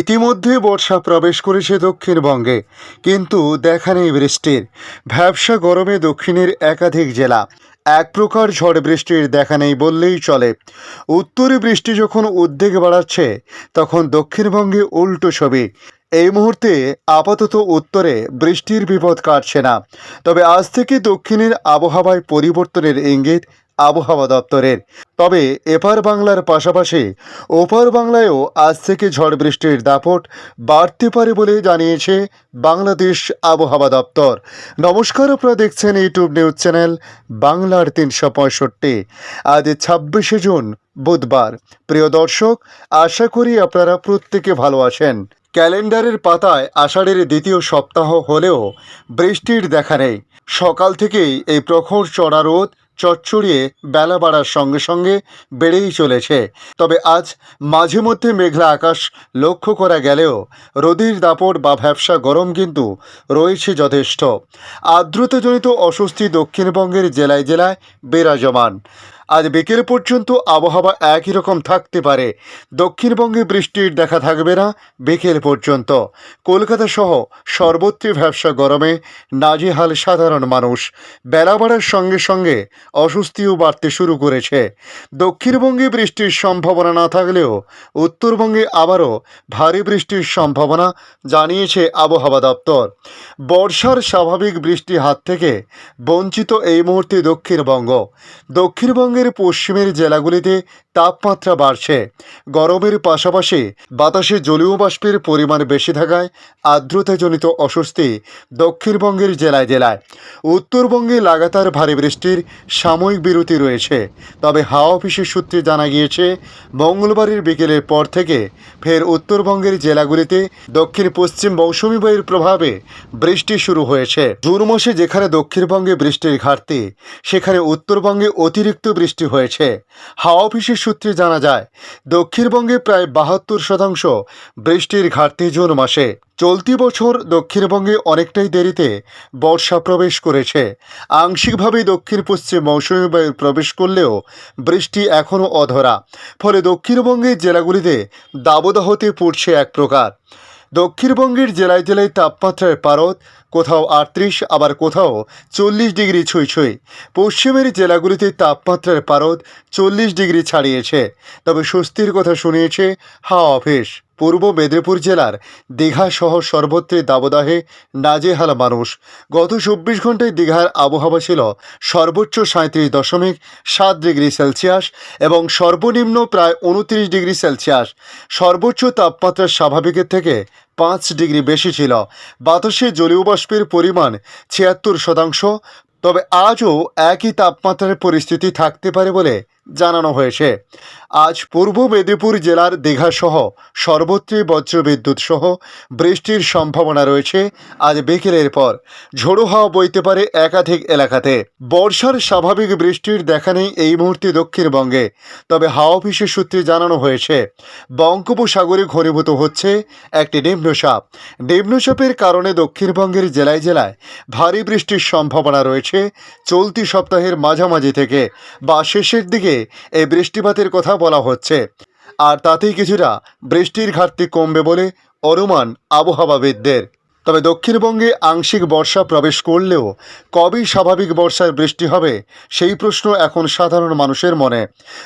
ইতিমধ্যে বর্ষা প্রবেশ করেছে দক্ষিণবঙ্গে, কিন্তু দেখা নেই বৃষ্টির। ভ্যাবসা গরমে দক্ষিণের একাধিক জেলা এক প্রকার ঝড় বৃষ্টির দেখা নেই বললেই চলে। উত্তরে বৃষ্টি যখন উদ্বেগ বাড়াচ্ছে, তখন দক্ষিণবঙ্গে উল্টো ছবি। এই মুহূর্তে আপাতত উত্তরে বৃষ্টির বিপদ কাটছে না। তবে আজ থেকে দক্ষিণের আবহাওয়ায় পরিবর্তনের ইঙ্গিত আবহাওয়া দপ্তরের। তবে এপার বাংলার পাশাপাশি ওপার বাংলায়ও আজ থেকে ঝড় বৃষ্টির দাপট বাড়তে পারে বলে জানিয়েছে বাংলাদেশ আবহাওয়া দপ্তর। নমস্কার, আপনারা দেখছেন ইউটিউব নিউজ চ্যানেল বাংলার তিনশো পঁয়ষট্টি। আজ ছাব্বিশে জুন, বুধবার। প্রিয় দর্শক, আশা করি আপনারা প্রত্যেকে ভালো আছেন। ক্যালেন্ডারের পাতায় আষাঢ়ের দ্বিতীয় সপ্তাহ হলেও বৃষ্টির দেখা নেই। সকাল থেকেই এই প্রখর চড়া রোদ চচ্চড়িয়ে বেলা বাড়ার সঙ্গে সঙ্গে বেড়েই চলেছে। তবে আজ মাঝে মধ্যে মেঘলা আকাশ লক্ষ্য করা গেলেও রোদির দাপট বা ভ্যাবসা গরম কিন্তু রয়েছে যথেষ্ট। আর্দ্রতাজনিত অস্বস্তি দক্ষিণবঙ্গের জেলায় জেলায় বিরাজমান। আজ বিকেল পর্যন্ত আবহাওয়া একই রকম থাকতে পারে। দক্ষিণবঙ্গে বৃষ্টির দেখা থাকবে না বিকেল পর্যন্ত। কলকাতা সহ সর্বত্র ভ্যাবসা গরমে, নাজেহাল সাধারণ মানুষ। বেলা বাড়ার সঙ্গে সঙ্গে অস্বস্তিও বাড়তে শুরু করেছে। দক্ষিণবঙ্গে বৃষ্টির সম্ভাবনা না থাকলেও উত্তরবঙ্গে আবারও ভারী বৃষ্টির সম্ভাবনা জানিয়েছে আবহাওয়া দপ্তর। বর্ষার স্বাভাবিক বৃষ্টি হাত থেকে বঞ্চিত এই মুহূর্তে দক্ষিণবঙ্গ। দক্ষিণবঙ্গ দক্ষিণবঙ্গের পশ্চিমের জেলাগুলিতে তাপমাত্রা বাড়ছে। গরমের পাশাপাশি বাতাসে জলীয় বাষ্পের পরিমাণ বেশি থাকায় আর্দ্রতাজনিত অস্বস্তি দক্ষিণবঙ্গের জেলায় জেলায়। উত্তরবঙ্গে লাগাতার ভারী বৃষ্টির সাময়িক বিরতি রয়েছে। তবে হাওয়া অফিসের সূত্রে জানা গিয়েছে, মঙ্গলবারের বিকেলের পর থেকে ফের উত্তরবঙ্গের জেলাগুলিতে দক্ষিণ পশ্চিম মৌসুমী বায়ুর প্রভাবে বৃষ্টি শুরু হয়েছে। জুন মাসে যেখানে দক্ষিণবঙ্গে বৃষ্টির ঘাটতি, সেখানে উত্তরবঙ্গে অতিরিক্ত বৃষ্টি হয়েছে। হাওয়া অফিসের সূত্রে জানা যায়, দক্ষিণবঙ্গে প্রায় বাহাত্তর শতাংশ বৃষ্টির ঘাটতি জুন মাসে। চলতি বছর দক্ষিণবঙ্গে অনেকটাই দেরিতে বর্ষা প্রবেশ করেছে। আংশিকভাবে দক্ষিণ পশ্চিম মৌসুমী বায়ুর প্রবেশ করলেও বৃষ্টি এখনও অধরা, ফলে দক্ষিণবঙ্গের জেলাগুলিতে দাবদাহতে পড়ছে এক প্রকার। দক্ষিণবঙ্গের জেলায় জেলায় তাপমাত্রার পারদ, কোথাও আটত্রিশ, আবার কোথাও চল্লিশ ডিগ্রি ছুঁই ছুঁই। পশ্চিমের জেলাগুলিতে তাপমাত্রার পারদ চল্লিশ ডিগ্রি ছাড়িয়েছে। তবে স্বস্তির কথা শুনিয়েছে হাওয়া অফিস। পূর্ব মেদিনীপুর জেলার দীঘা সহ সর্বত্রে দাবদাহে নাজেহাল মানুষ। গত চব্বিশ ঘন্টায় দীঘার আবহাওয়া ছিল সর্বোচ্চ সাঁত্রিশ দশমিক সাত ডিগ্রি সেলসিয়াস এবং সর্বনিম্ন প্রায় উনত্রিশ ডিগ্রি সেলসিয়াস। সর্বোচ্চ তাপমাত্রা স্বাভাবিকের থেকে পাঁচ ডিগ্রি বেশি ছিল। বাতাসে জলীয় বাষ্পের পরিমাণ ছিয়াত্তর শতাংশ। তবে আজও একই তাপমাত্রার পরিস্থিতি থাকতে পারে বলে জানানো হয়েছে। আজ পূর্ব মেদিনীপুর জেলার দীঘাসহ সর্বত্রই বজ্রবিদ্যুৎ সহ বৃষ্টির সম্ভাবনা রয়েছে। আজ বিকেলের পর ঝোড়ো হাওয়া বইতে পারে একাধিক এলাকাতে। বর্ষার স্বাভাবিক বৃষ্টির দেখা নেই এই মুহূর্তে দক্ষিণবঙ্গে। তবে হাওয়া অফিসের সূত্রে জানানো হয়েছে, বঙ্গোপসাগরে ঘনীভূত হচ্ছে একটি নিম্নচাপ। নিম্নচাপের কারণে দক্ষিণবঙ্গের জেলায় জেলায় ভারী বৃষ্টির সম্ভাবনা রয়েছে। চলতি সপ্তাহের মাঝামাঝি থেকে বা শেষের দিকে এই বৃষ্টিপাতের কথা বলা হচ্ছে। আর তাতেই কিছুটা বৃষ্টির ঘাটতি কমবে বলে অনুমান আবহাওয়াবিদদের। তবে দক্ষিণবঙ্গে আংশিক বর্ষা প্রবেশ করলেও কবে স্বাভাবিক বর্ষার বৃষ্টি হবে, সেই প্রশ্ন এখন সাধারণ মানুষের মনে।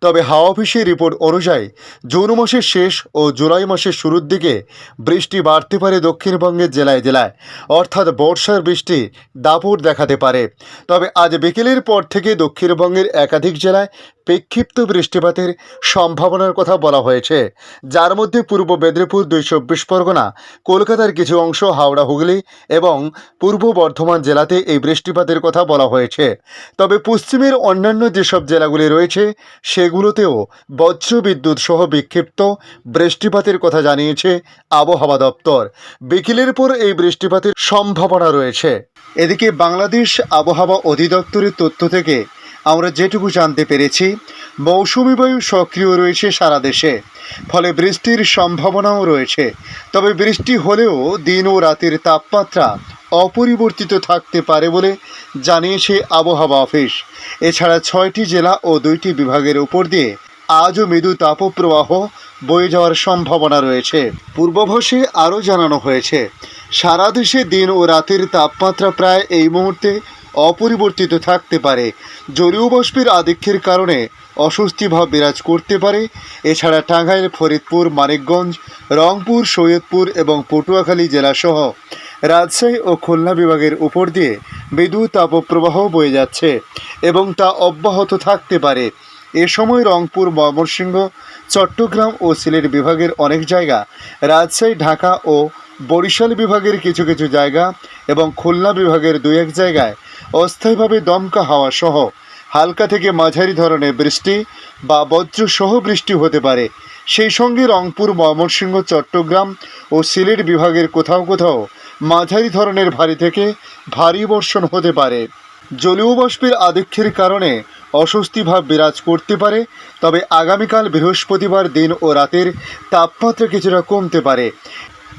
তবে হাওয়া অফিসের রিপোর্ট অনুযায়ী, জুন মাসের শেষ ও জুলাই মাসের শুরুর দিকে বৃষ্টি বাড়তে পারে দক্ষিণবঙ্গের জেলায় জেলায়। অর্থাৎ বর্ষার বৃষ্টি দাপট দেখাতে পারে। তবে আজ বিকেলের পর থেকে দক্ষিণবঙ্গের একাধিক জেলায় বিক্ষিপ্ত বৃষ্টিপাতের সম্ভাবনার কথা বলা হয়েছে। যার মধ্যে পূর্ব মেদিনীপুর দুই চব্বিশ পরগনা, কলকাতার কিছু অংশ, হাওড়া হুগলি এবং পূর্ব বর্ধমান জেলাতে এই বৃষ্টিপাতের কথা বলা হয়েছে। তবে পশ্চিমের অন্যান্য যেসব জেলাগুলি রয়েছে, সেগুলোতেও বজ্রবিদ্যুৎ সহ বিক্ষিপ্ত বৃষ্টিপাতের কথা জানিয়েছে আবহাওয়া দপ্তর। বিকেলের পর এই বৃষ্টিপাতের সম্ভাবনা রয়েছে। এদিকে বাংলাদেশ আবহাওয়া অধিদপ্তরের তথ্য থেকে আমরা যেটুকু জানতে পেরেছি, মৌসুমি বায়ু সক্রিয় রয়েছে সারা দেশে। ফলে বৃষ্টির সম্ভাবনাও রয়েছে। তবে বৃষ্টি হলেও দিন ও রাতের তাপমাত্রা অপরিবর্তিত থাকতে পারে বলে জানিয়েছে আবহাওয়া অফিস। এছাড়া ছয়টি জেলা ও দুইটি বিভাগের উপর দিয়ে আজও মৃদু তাপপ্রবাহ বয়ে যাওয়ার সম্ভাবনা রয়েছে। পূর্বাভাসে আরও জানানো হয়েছে, সারা দেশে দিন ও রাতের তাপমাত্রা প্রায় এই মুহূর্তে অপরিবর্তিত থাকতে পারে। জলীয় বাষ্পের আধিক্যের কারণে অস্বস্তিভাব বিরাজ করতে পারে। এছাড়া টাঙ্গাইল, ফরিদপুর, মানিকগঞ্জ, রংপুর, সৈয়দপুর এবং পটুয়াখালী জেলাসহ রাজশাহী ও খুলনা বিভাগের উপর দিয়ে বিদ্যুৎ তাপপ্রবাহ বয়ে যাচ্ছে এবং তা অব্যাহত থাকতে পারে। এ সময় রংপুর, ময়মনসিংহ, চট্টগ্রাম ও সিলেট বিভাগের অনেক জায়গা রাজশাহী, ঢাকা ও বরিশাল বিভাগের কিছু কিছু জায়গা এবং খুলনা বিভাগের দুই এক জায়গায় অস্থায়ীভাবে দমকা হাওয়া সহ হালকা থেকে মাঝারি ধরনের বৃষ্টি বা বজ্রসহ বৃষ্টি হতে পারে। সেই সঙ্গে রংপুর, ময়মনসিংহ, চট্টগ্রাম ও সিলেট বিভাগের কোথাও কোথাও মাঝারি ধরনের ভারী থেকে ভারী বর্ষণ হতে পারে। জলীয় বাষ্পের আধিক্যের কারণে অস্বস্তি ভাব বিরাজ করতে পারে, তবে আগামীকাল বৃহস্পতিবার দিন ও রাতের তাপমাত্রা কিছুটা কমতে পারে।